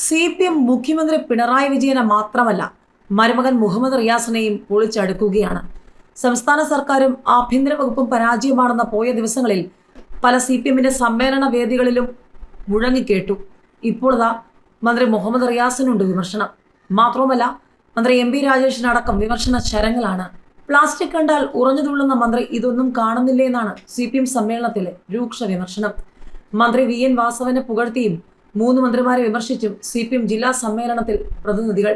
C P M മുഖ്യമന്ത്രി പിണറായി വിജയനെ മാത്രമല്ല മരുമകൻ മുഹമ്മദ് റിയാസിനെയും പൊളിച്ചടുക്കുകയാണ്. സംസ്ഥാന സർക്കാരും ആഭ്യന്തര വകുപ്പും പരാജയമാണെന്ന പോയ ദിവസങ്ങളിൽ പല സി പി എമ്മിന്റെ സമ്മേളന വേദികളിലും മുഴങ്ങിക്കേട്ടു. ഇപ്പോഴതാ മന്ത്രി മുഹമ്മദ് റിയാസിനുണ്ട് വിമർശനം. മാത്രവുമല്ല മന്ത്രി എം പി രാജേഷിനടക്കം വിമർശന ശരങ്ങളാണ്. പ്ലാസ്റ്റിക് കണ്ടാൽ ഉറഞ്ഞു തുള്ളുന്ന മന്ത്രി ഇതൊന്നും കാണുന്നില്ലേ എന്നാണ് സി പി എം സമ്മേളനത്തിലെ രൂക്ഷ വിമർശനം. മന്ത്രി വി എൻ വാസവനെ പുകഴ്ത്തിയും മൂന്ന് മന്ത്രിമാരെ വിമർശിച്ചും സി പി എം ജില്ലാ സമ്മേളനത്തിൽ പ്രതിനിധികൾ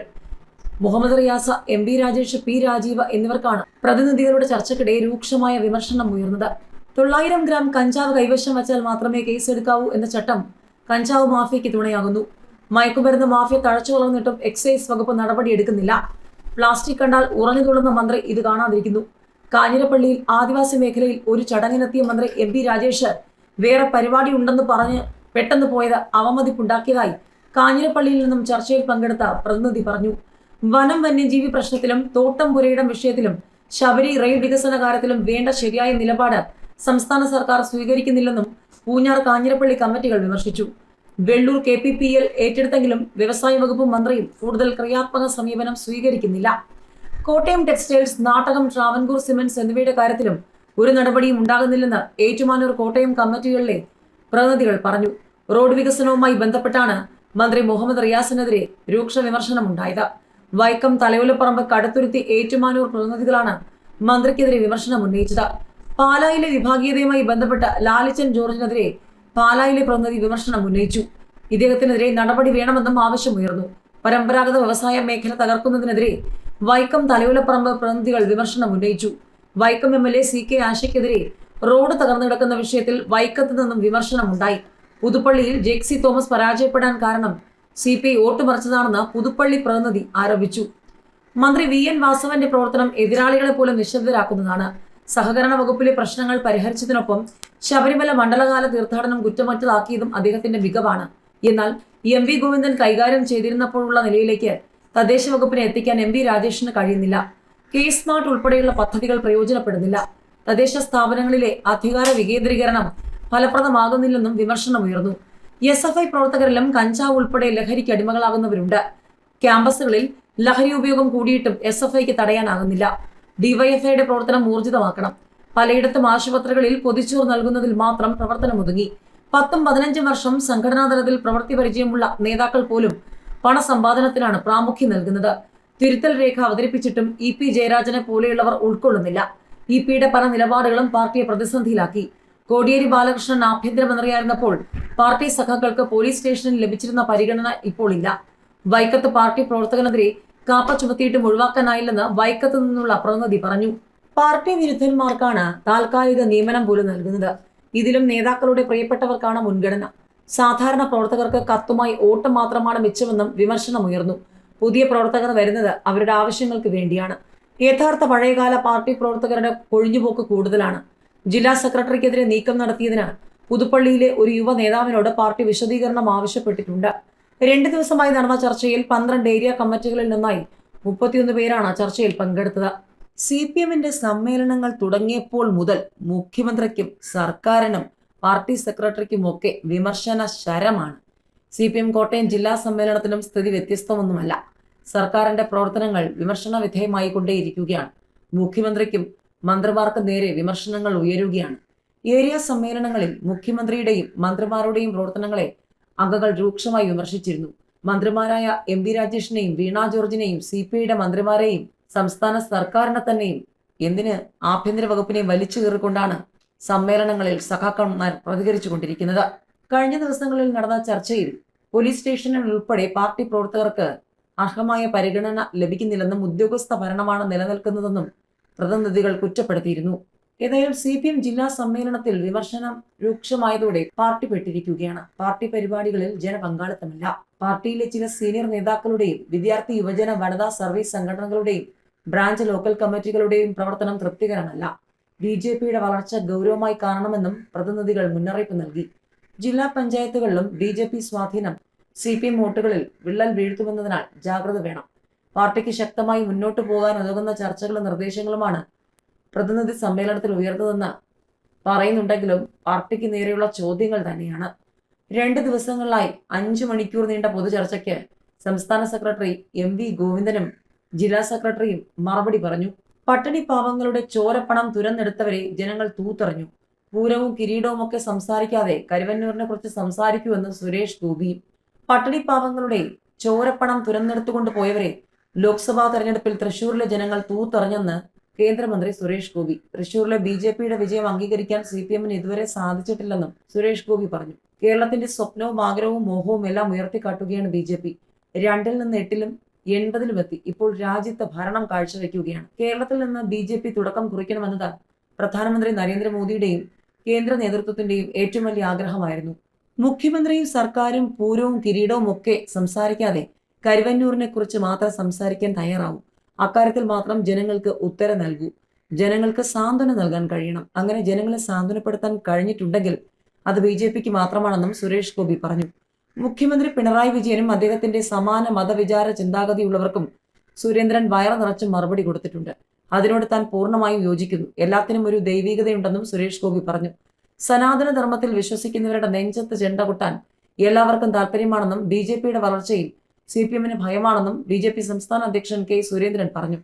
Muhammad Riyas M B Rajesh P Rajeev എന്നിവർക്കാണ് പ്രതിനിധികളുടെ ചർച്ചയ്ക്കിടെ രൂക്ഷമായ വിമർശനം ഉയർന്നത്. തൊള്ളായിരം ഗ്രാം കഞ്ചാവ് കൈവശം വച്ചാൽ മാത്രമേ കേസെടുക്കാവൂ എന്ന ചട്ടം കഞ്ചാവ് മാഫിയയ്ക്ക് തുണയാകുന്നു. മയക്കുമരുന്ന് മാഫിയ തഴച്ചു വളർന്നിട്ടും എക്സൈസ് വകുപ്പ് നടപടിയെടുക്കുന്നില്ല പ്ലാസ്റ്റിക് കണ്ടാൽ ഉറഞ്ഞു മന്ത്രി ഇത് കാണാതിരിക്കുന്നു. കാഞ്ഞിരപ്പള്ളിയിൽ ആദിവാസി മേഖലയിൽ ഒരു ചടങ്ങിനെത്തിയ മന്ത്രി എം പി രാജേഷ് വേറെ പരിപാടി ഉണ്ടെന്ന് പറഞ്ഞ് പെട്ടെന്ന് പോയത് അവമതിപ്പുണ്ടാക്കിയതായി കാഞ്ഞിരപ്പള്ളിയിൽ നിന്നും ചർച്ചയിൽ പങ്കെടുത്ത പ്രതിനിധി പറഞ്ഞു. വനം വന്യജീവി പ്രശ്നത്തിലും തോട്ടം പുരയിടം വിഷയത്തിലും ശബരി റെയിൽ വികസന കാര്യത്തിലും വേണ്ട ശരിയായ നിലപാട് സംസ്ഥാന സർക്കാർ സ്വീകരിക്കുന്നില്ലെന്നും പൂഞ്ഞാർ കാഞ്ഞിരപ്പള്ളി കമ്മിറ്റികൾ വിമർശിച്ചു. Vellur K P P L ഏറ്റെടുത്തെങ്കിലും വ്യവസായ വകുപ്പ് മന്ത്രിയും കൂടുതൽ ക്രിയാത്മക സമീപനം സ്വീകരിക്കുന്നില്ല. കോട്ടയം ടെക്സ്റ്റൈൽസ് നാടകം ട്രാവൻകൂർ സിമെന്റ്സ് എന്നിവയുടെ കാര്യത്തിലും ഒരു നടപടിയും ഉണ്ടാകുന്നില്ലെന്ന് ഏറ്റുമാനൂർ കോട്ടയം കമ്മിറ്റികളിലെ പ്രതിനിധികൾ പറഞ്ഞു. റോഡ് വികസനവുമായി ബന്ധപ്പെട്ടാണ് മന്ത്രി മുഹമ്മദ് റിയാസിനെതിരെ രൂക്ഷ വിമർശനമുണ്ടായത്. വൈക്കം തലയോലപ്പറമ്പ് കടുത്തുരുത്തി ഏറ്റുമാനൂർ പ്രതിനിധികളാണ് മന്ത്രിക്കെതിരെ വിമർശനം ഉന്നയിച്ചത്. പാലായിലെ വിഭാഗീയതയുമായി ബന്ധപ്പെട്ട് ലാലിച്ചൻ ജോർജിനെതിരെ പാലായിലെ പ്രതിനിധി വിമർശനം ഉന്നയിച്ചു. ഇദ്ദേഹത്തിനെതിരെ നടപടി വേണമെന്നും ആവശ്യമുയർന്നു. പരമ്പരാഗത വ്യവസായ മേഖല തകർക്കുന്നതിനെതിരെ വൈക്കം തലയോലപ്പറമ്പ് പ്രതിനിധികൾ വിമർശനം ഉന്നയിച്ചു. Vaikom M L A C K ആശയ്ക്കെതിരെ road തകർന്നു കിടക്കുന്ന വിഷയത്തിൽ വൈക്കത്ത് നിന്നും വിമർശനമുണ്ടായി. പുതുപ്പള്ളിയിൽ ജെക്സി തോമസ് പരാജയപ്പെടാൻ കാരണം സി പി ഐ വോട്ട് മറിച്ചതാണെന്ന് പുതുപ്പള്ളി പ്രതിനിധി ആരോപിച്ചു. മന്ത്രി വി എൻ വാസവന്റെ പ്രവർത്തനം എതിരാളികളെ പോലെ നിശബ്ദരാക്കുന്നതാണ്. സഹകരണ വകുപ്പിലെ പ്രശ്നങ്ങൾ പരിഹരിച്ചതിനൊപ്പം ശബരിമല മണ്ഡലകാല തീർത്ഥാടനം കുറ്റമറ്റതാക്കിയതും അദ്ദേഹത്തിന്റെ മികവാണ്. എന്നാൽ എം വി ഗോവിന്ദൻ കൈകാര്യം ചെയ്തിരുന്നപ്പോഴുള്ള നിലയിലേക്ക് തദ്ദേശ വകുപ്പിനെ എത്തിക്കാൻ എം വി രാജേഷിന് കഴിയുന്നില്ല. കെ സ്മാർട്ട് ഉൾപ്പെടെയുള്ള പദ്ധതികൾ പ്രയോജനപ്പെടുന്നില്ല. തദ്ദേശ സ്ഥാപനങ്ങളിലെ അധികാര വികേന്ദ്രീകരണം ഫലപ്രദമാകുന്നില്ലെന്നും വിമർശനമുയർന്നു. എസ് എഫ് ഐ പ്രവർത്തകരിലും കഞ്ചാവ് ഉൾപ്പെടെ ലഹരിക്ക് അടിമകളാകുന്നവരുണ്ട്. ക്യാമ്പസുകളിൽ ലഹരി ഉപയോഗം കൂടിയിട്ടും എസ് എഫ് ഐക്ക് തടയാനാകുന്നില്ല. ഡിവൈഎഫ്ഐയുടെ പ്രവർത്തനം ഊർജിതമാക്കണം. പലയിടത്തും ആശുപത്രികളിൽ പൊതിച്ചോർ നൽകുന്നതിൽ മാത്രം പ്രവർത്തനം ഒതുങ്ങി പത്തും പതിനഞ്ചും വർഷം സംഘടനാതലത്തിൽ പ്രവൃത്തി പരിചയമുള്ള നേതാക്കൾ പോലും പണസമ്പാദനത്തിനാണ് പ്രാമുഖ്യം നൽകുന്നത്. തിരുത്തൽ രേഖ അവതരിപ്പിച്ചിട്ടും ഇ പി ജയരാജനെ പോലെയുള്ളവർ ഉൾക്കൊള്ളുന്നില്ല. ഇ പിയുടെ പല നിലപാടുകളും പാർട്ടിയെ പ്രതിസന്ധിയിലാക്കി. കോടിയേരി ബാലകൃഷ്ണൻ ആഭ്യന്തരമന്ത്രിയായിരുന്നപ്പോൾ പാർട്ടി സഖാക്കൾക്ക് പോലീസ് സ്റ്റേഷനിൽ ലഭിച്ചിരുന്ന പരിഗണന ഇപ്പോൾ ഇല്ല. വൈക്കത്ത് പാർട്ടി പ്രവർത്തകനെതിരെ കാപ്പ ചുമത്തിയിട്ടും ഒഴിവാക്കാനായില്ലെന്ന് വൈക്കത്ത് നിന്നുള്ള പ്രതിനിധി പറഞ്ഞു. പാർട്ടി വിരുദ്ധന്മാർക്കാണ് താൽക്കാലിക നിയമനം പോലും നൽകുന്നത്. ഇതിലും നേതാക്കളുടെ പ്രിയപ്പെട്ടവർക്കാണ് മുൻഗണന. സാധാരണ പ്രവർത്തകർക്ക് കത്തുമായി ഓട്ടം മാത്രമാണ് മിച്ചമെന്നും വിമർശനമുയർന്നു. പുതിയ പ്രവർത്തകർ വരുന്നത് അവരുടെ ആവശ്യങ്ങൾക്ക് വേണ്ടിയാണ്. യഥാർത്ഥ പഴയകാല പാർട്ടി പ്രവർത്തകരുടെ കൊഴിഞ്ഞുപോക്ക് കൂടുതലാണ്. ജില്ലാ സെക്രട്ടറിക്കെതിരെ നീക്കം നടത്തിയതിന് പുതുപ്പള്ളിയിലെ ഒരു യുവ നേതാവിനോട് പാർട്ടി വിശദീകരണം ആവശ്യപ്പെട്ടിട്ടുണ്ട്. രണ്ടു ദിവസമായി നടന്ന ചർച്ചയിൽ പന്ത്രണ്ട് ഏരിയ കമ്മിറ്റികളിൽ നിന്നായി മുപ്പത്തിയൊന്ന് പേരാണ് ചർച്ചയിൽ പങ്കെടുത്തത്. സി പി എമ്മിന്റെ സമ്മേളനങ്ങൾ തുടങ്ങിയപ്പോൾ മുതൽ മുഖ്യമന്ത്രിക്കും സർക്കാരിനും പാർട്ടി സെക്രട്ടറിക്കുമൊക്കെ വിമർശന ശരമാണ്. സി പി എം കോട്ടയം ജില്ലാ സമ്മേളനത്തിലും സ്ഥിതി വ്യത്യസ്തമൊന്നുമല്ല. സർക്കാരിന്റെ പ്രവർത്തനങ്ങൾ വിമർശന വിധേയമായി കൊണ്ടേയിരിക്കുകയാണ് മുഖ്യമന്ത്രിക്കും മന്ത്രിമാർക്കും നേരെ വിമർശനങ്ങൾ ഉയരുകയാണ്. ഏരിയ സമ്മേളനങ്ങളിൽ മുഖ്യമന്ത്രിയുടെയും മന്ത്രിമാരുടെയും പ്രവർത്തനങ്ങളെ അംഗങ്ങൾ രൂക്ഷമായി വിമർശിച്ചിരുന്നു. മന്ത്രിമാരായ എം പി രാജേഷിനെയും വീണ ജോർജിനെയും സി പി ഐയുടെ മന്ത്രിമാരെയും സംസ്ഥാന സർക്കാരിനെ തന്നെയും എന്തിന് ആഭ്യന്തര വകുപ്പിനെ വലിച്ചു കീറിക്കൊണ്ടാണ് സമ്മേളനങ്ങളിൽ സഖാക്കന്മാർ പ്രതികരിച്ചു കൊണ്ടിരിക്കുന്നത് കഴിഞ്ഞ ദിവസങ്ങളിൽ നടന്ന ചർച്ചയിൽ പോലീസ് സ്റ്റേഷനിൽ ഉൾപ്പെടെ പാർട്ടി പ്രവർത്തകർക്ക് അർഹമായ പരിഗണന ലഭിക്കുന്നില്ലെന്നും ഉദ്യോഗസ്ഥ ഭരണമാണ് നിലനിൽക്കുന്നതെന്നും പ്രതിനിധികൾ കുറ്റപ്പെടുത്തിയിരുന്നു. ഏതായാലും സി പി എം ജില്ലാ സമ്മേളനത്തിൽ വിമർശനം രൂക്ഷമായതോടെ പാർട്ടി പെട്ടിരിക്കുകയാണ്. പാർട്ടി പരിപാടികളിൽ ജനപങ്കാളിത്തമില്ല. പാർട്ടിയിലെ ചില സീനിയർ നേതാക്കളുടെയും വിദ്യാർത്ഥി യുവജന വനിതാ സർവീസ് സംഘടനകളുടെയും ബ്രാഞ്ച് ലോക്കൽ കമ്മിറ്റികളുടെയും പ്രവർത്തനം തൃപ്തികരമല്ല. ബി ജെ പിയുടെ വളർച്ച ഗൗരവമായി കാണണമെന്നും പ്രതിനിധികൾ മുന്നറിയിപ്പ് നൽകി. ജില്ലാ പഞ്ചായത്തുകളിലും ബി ജെ പി സ്വാധീനം സി പി എം വോട്ടുകളിൽ വിള്ളൽ വീഴ്ത്തുമെന്നതിനാൽ ജാഗ്രത വേണം. പാർട്ടിക്ക് ശക്തമായി മുന്നോട്ട് പോകാൻ ഉതകുന്ന ചർച്ചകളും നിർദ്ദേശങ്ങളുമാണ് പ്രതിനിധി സമ്മേളനത്തിൽ ഉയർന്നതെന്ന് പറയുന്നുണ്ടെങ്കിലും പാർട്ടിക്ക് നേരെയുള്ള ചോദ്യങ്ങൾ തന്നെയാണ്. രണ്ട് ദിവസങ്ങളിലായി അഞ്ചു മണിക്കൂർ നീണ്ട പൊതുചർച്ചയ്ക്ക് സംസ്ഥാന സെക്രട്ടറി എം വി ഗോവിന്ദനും ജില്ലാ സെക്രട്ടറിയും മറുപടി പറഞ്ഞു. പട്ടിണി പാവങ്ങളുടെ ചോരപ്പണം തുരന്നെടുത്തവരെ ജനങ്ങൾ തൂത്തെറിഞ്ഞു. പൂരവും കിരീടവും ഒക്കെ സംസാരിക്കാതെ കരുവന്നൂരിനെ കുറിച്ച് സംസാരിക്കുമെന്ന് സുരേഷ് ഗോപിയും പട്ടിണി പാവങ്ങളുടെ ചോരപ്പണം തുരന്നെടുത്തുകൊണ്ട് പോയവരെ ലോക്സഭാ തെരഞ്ഞെടുപ്പിൽ തൃശൂരിലെ ജനങ്ങൾ തൂത്തെറിഞ്ഞെന്ന് കേന്ദ്രമന്ത്രി സുരേഷ് ഗോപി. തൃശൂരിലെ ബി ജെ പിയുടെ വിജയം അംഗീകരിക്കാൻ സി പി എമ്മിന് ഇതുവരെ സാധിച്ചിട്ടില്ലെന്നും സുരേഷ് ഗോപി പറഞ്ഞു. കേരളത്തിന്റെ സ്വപ്നവും ആഗ്രഹവും മോഹവും എല്ലാം ഉയർത്തിക്കാട്ടുകയാണ് ബി ജെ പി. രണ്ടിൽ നിന്ന് എട്ടിലും എൺപതിലും എത്തി. ഇപ്പോൾ രാജ്യത്ത് ഭരണം കാഴ്ചവെക്കുകയാണ്. കേരളത്തിൽ നിന്ന് ബി ജെ പി തുടക്കം കുറിക്കണമെന്നത് പ്രധാനമന്ത്രി നരേന്ദ്രമോദിയുടെയും കേന്ദ്ര നേതൃത്വത്തിന്റെയും ഏറ്റവും വലിയ ആഗ്രഹമായിരുന്നു. മുഖ്യമന്ത്രിയും സർക്കാരും പൂരവും കിരീടവും ഒക്കെ സംസാരിക്കാതെ കരുവന്നൂരിനെ കുറിച്ച് മാത്രം സംസാരിക്കാൻ തയ്യാറാവും. അക്കാര്യത്തിൽ മാത്രം ജനങ്ങൾക്ക് ഉത്തരം നൽകൂ. ജനങ്ങൾക്ക് സാന്ത്വന നൽകാൻ കഴിയണം. അങ്ങനെ ജനങ്ങളെ സാന്ത്വനപ്പെടുത്താൻ കഴിഞ്ഞിട്ടുണ്ടെങ്കിൽ അത് ബി ജെ പിക്ക് മാത്രമാണെന്നും സുരേഷ് ഗോപി പറഞ്ഞു. മുഖ്യമന്ത്രി പിണറായി വിജയനും അദ്ദേഹത്തിന്റെ സമാന മതവിചാര ചിന്താഗതിയുള്ളവർക്കും സുരേന്ദ്രൻ വയറ് നിറച്ച് മറുപടി കൊടുത്തിട്ടുണ്ട്. അതിനോട് താൻ പൂർണമായും യോജിക്കുന്നു. എല്ലാത്തിനും ഒരു ദൈവികതയുണ്ടെന്നും സുരേഷ് ഗോപി പറഞ്ഞു. സനാതന ധർമ്മത്തിൽ വിശ്വസിക്കുന്നവരുടെ നെഞ്ചത്ത് ചെണ്ട കൊട്ടാൻ എല്ലാവർക്കും താല്പര്യമാണെന്നും ബി വളർച്ചയിൽ സി പി എമ്മിന് ഭയമാണെന്നും ബി ജെ പി സംസ്ഥാന അധ്യക്ഷൻ കെ സുരേന്ദ്രൻ പറഞ്ഞു.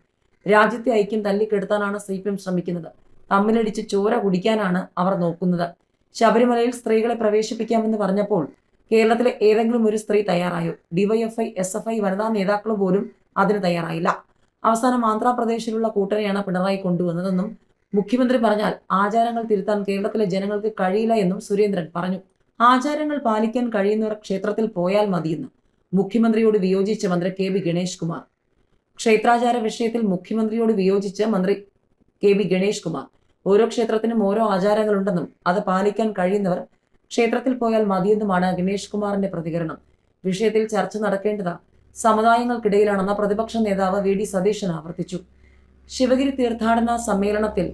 രാജ്യത്തെ ഐക്യം തല്ലിക്കെടുത്താനാണ് സി പി എം ശ്രമിക്കുന്നത്. തമ്മിലടിച്ച് ചോര കുടിക്കാനാണ് അവർ നോക്കുന്നത്. ശബരിമലയിൽ സ്ത്രീകളെ പ്രവേശിപ്പിക്കാമെന്ന് പറഞ്ഞപ്പോൾ കേരളത്തിലെ ഏതെങ്കിലും ഒരു സ്ത്രീ തയ്യാറായോ? ഡിവൈഎഫ്ഐ എസ് എഫ് ഐ വനിതാ നേതാക്കൾ പോലും അതിന് തയ്യാറായില്ല. അവസാനം ആന്ധ്രാപ്രദേശിലുള്ള കൂട്ടരെയാണ് പിണറായി കൊണ്ടുവന്നതെന്നും മുഖ്യമന്ത്രി പറഞ്ഞാൽ ആചാരങ്ങൾ തിരുത്താൻ കേരളത്തിലെ ജനങ്ങൾക്ക് കഴിയില്ല എന്നും സുരേന്ദ്രൻ പറഞ്ഞു. ആചാരങ്ങൾ പാലിക്കാൻ കഴിയുന്നവർ ക്ഷേത്രത്തിൽ പോയാൽ മതിയെന്ന് മുഖ്യമന്ത്രിയോട് വിയോജിച്ച മന്ത്രി കെ ബി ഗണേഷ് കുമാർ. ക്ഷേത്രാചാര വിഷയത്തിൽ മുഖ്യമന്ത്രിയോട് വിയോജിച്ച മന്ത്രി കെ ബി ഗണേഷ് കുമാർ. ഓരോ ക്ഷേത്രത്തിനും ഓരോ ആചാരങ്ങളുണ്ടെന്നും അത് പാലിക്കാൻ കഴിയുന്നവർ ക്ഷേത്രത്തിൽ പോയാൽ മതിയെന്നുമാണ് ഗണേഷ് കുമാറിന്റെ പ്രതികരണം. വിഷയത്തിൽ ചർച്ച നടക്കേണ്ടത് സമുദായങ്ങൾക്കിടയിലാണെന്ന പ്രതിപക്ഷ നേതാവ് വി ഡി സതീശൻ ആവർത്തിച്ചു. ശിവഗിരി തീർത്ഥാടന സമ്മേളനത്തിൽ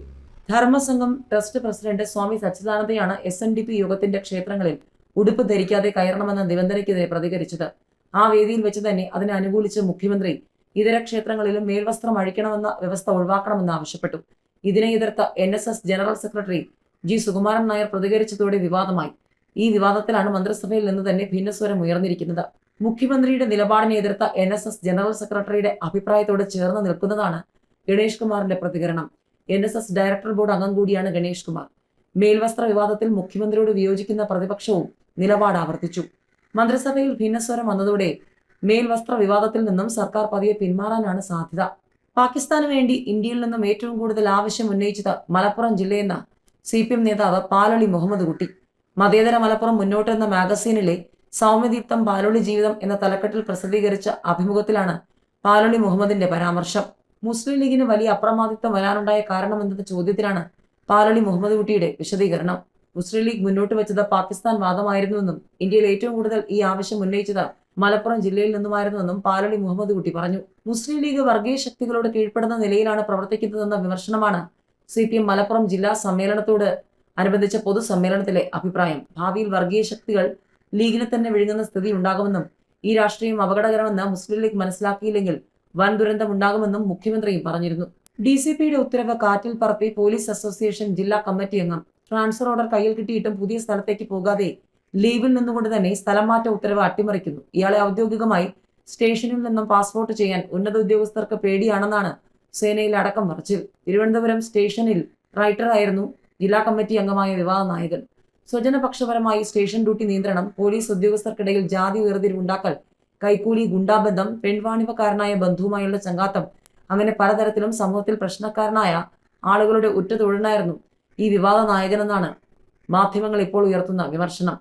ധർമ്മസംഘം ട്രസ്റ്റ് പ്രസിഡന്റ് സ്വാമി സച്ചിദാനന്ദയാണ് എസ് എൻ ഡി പി യോഗത്തിന്റെ ക്ഷേത്രങ്ങളിൽ ഉടുപ്പ് ധരിക്കാതെ കയറണമെന്ന നിബന്ധനയ്ക്കെതിരെ പ്രതികരിച്ചത്. ആ വേദിയിൽ വെച്ച് തന്നെ അതിനെ അനുകൂലിച്ച് മുഖ്യമന്ത്രി ഇതര ക്ഷേത്രങ്ങളിലും മേൽവസ്ത്രം അഴിക്കണമെന്ന വ്യവസ്ഥ ഒഴിവാക്കണമെന്ന് ആവശ്യപ്പെട്ടു. ഇതിനെ എതിർത്ത N S S general secretary G Sukumaran Nair പ്രതികരിച്ചതോടെ വിവാദമായി. ഈ വിവാദത്തിലാണ് മന്ത്രിസഭയിൽ നിന്ന് തന്നെ ഭിന്നസ്വരം ഉയർന്നിരിക്കുന്നത്. മുഖ്യമന്ത്രിയുടെ നിലപാടിനെ എതിർത്ത എൻ എസ് എസ് ജനറൽ സെക്രട്ടറിയുടെ അഭിപ്രായത്തോട് ചേർന്ന് നിൽക്കുന്നതാണ് ഗണേഷ് കുമാറിന്റെ പ്രതികരണം. N S S director board അംഗം കൂടിയാണ് ഗണേഷ് കുമാർ. മേൽവസ്ത്ര വിവാദത്തിൽ മുഖ്യമന്ത്രിയോട് വിയോജിക്കുന്ന പ്രതിപക്ഷവും നിലപാട് ആവർത്തിച്ചു. മന്ത്രിസഭയിൽ ഭിന്നസ്വരം വന്നതോടെ മേൽവസ്ത്ര വിവാദത്തിൽ നിന്നും സർക്കാർ പതിയെ പിന്മാറാനാണ് സാധ്യത. പാകിസ്ഥാന് വേണ്ടി ഇന്ത്യയിൽ നിന്നും ഏറ്റവും കൂടുതൽ ആവശ്യം ഉന്നയിച്ചത് മലപ്പുറം ജില്ലയെന്ന സി പി എം നേതാവ് പാലൊളി മുഹമ്മദ് കുട്ടി. മതേതര മലപ്പുറം മുന്നോട്ട് എന്ന മാഗസീനിലെ സൗമ്യദീപ്തം പാലൊളി ജീവിതം എന്ന തലക്കെട്ടിൽ പ്രസിദ്ധീകരിച്ച അഭിമുഖത്തിലാണ് പാലൊളി മുഹമ്മദിന്റെ പരാമർശം. മുസ്ലിം ലീഗിന് വലിയ അപ്രമാദിത്വം വരാനുണ്ടായ കാരണമെന്നത് ചോദ്യത്തിലാണ് പാലൊളി മുഹമ്മദ് കുട്ടിയുടെ വിശദീകരണം. മുസ്ലിം ലീഗ് മുന്നോട്ട് വെച്ചത് പാകിസ്ഥാൻ വാദമായിരുന്നുവെന്നും ഇന്ത്യയിൽ ഏറ്റവും കൂടുതൽ ഈ ആവശ്യം ഉന്നയിച്ചത് മലപ്പുറം ജില്ലയിൽ നിന്നുമായിരുന്നുവെന്നും പാലളി മുഹമ്മദ് കുട്ടി പറഞ്ഞു. മുസ്ലിം ലീഗ് വർഗീയ ശക്തികളോട് കീഴ്പ്പെടുന്ന നിലയിലാണ് പ്രവർത്തിക്കുന്നതെന്ന വിമർശനമാണ് സി പി എം മലപ്പുറം ജില്ലാ സമ്മേളനത്തോട് അനുബന്ധിച്ച പൊതുസമ്മേളനത്തിലെ അഭിപ്രായം. ഭാവിയിൽ വർഗീയ ശക്തികൾ ലീഗിനെ തന്നെ വിഴുങ്ങുന്ന സ്ഥിതി ഉണ്ടാകുമെന്നും ഈ രാഷ്ട്രീയം അപകടകരമെന്ന് മുസ്ലിം ലീഗ് മനസ്സിലാക്കിയില്ലെങ്കിൽ വൻ ദുരന്തം ഉണ്ടാകുമെന്നും മുഖ്യമന്ത്രിയും പറഞ്ഞിരുന്നു. ഡി സി പിയുടെ ഉത്തരവ് കാറ്റിൽ പറത്തി പോലീസ് അസോസിയേഷൻ ജില്ലാ കമ്മിറ്റി അംഗം ട്രാൻസ്ഫർ ഓർഡർ കയ്യിൽ കിട്ടിയിട്ടും പുതിയ സ്ഥലത്തേക്ക് പോകാതെ ലീവിൽ നിന്നുകൊണ്ട് തന്നെ സ്ഥലം മാറ്റ ഉത്തരവ് അട്ടിമറിക്കുന്നു. ഇയാളെ ഔദ്യോഗികമായി സ്റ്റേഷനിൽ നിന്നും പാസ്പോർട്ട് ചെയ്യാൻ ഉന്നത ഉദ്യോഗസ്ഥർക്ക് പേടിയാണെന്നാണ് സേനയിൽ അടക്കം മറിച്ചത്. തിരുവനന്തപുരം സ്റ്റേഷനിൽ റൈറ്ററായിരുന്നു ജില്ലാ കമ്മിറ്റി അംഗമായ വിവാദ നായകൻ. സ്വജനപക്ഷപരമായി സ്റ്റേഷൻ ഡ്യൂട്ടി നിയന്ത്രണം പോലീസ് ഉദ്യോഗസ്ഥർക്കിടയിൽ ജാതി വേർതിരിവുണ്ടാക്കൽ കൈക്കൂലി ഗുണ്ടാബന്ധം പെൺവാണിഭക്കാരനായ ബന്ധുവുമായുള്ള ചങ്കാത്തം അങ്ങനെ പലതരത്തിലും സമൂഹത്തിൽ പ്രശ്നക്കാരനായ ആളുകളുടെ ഉറ്റ തൊഴിലായിരുന്നു ഈ വിവാദ നായകനെന്നാണ് മാധ്യമങ്ങൾ ഇപ്പോൾ ഉയർത്തുന്ന വിമർശനം.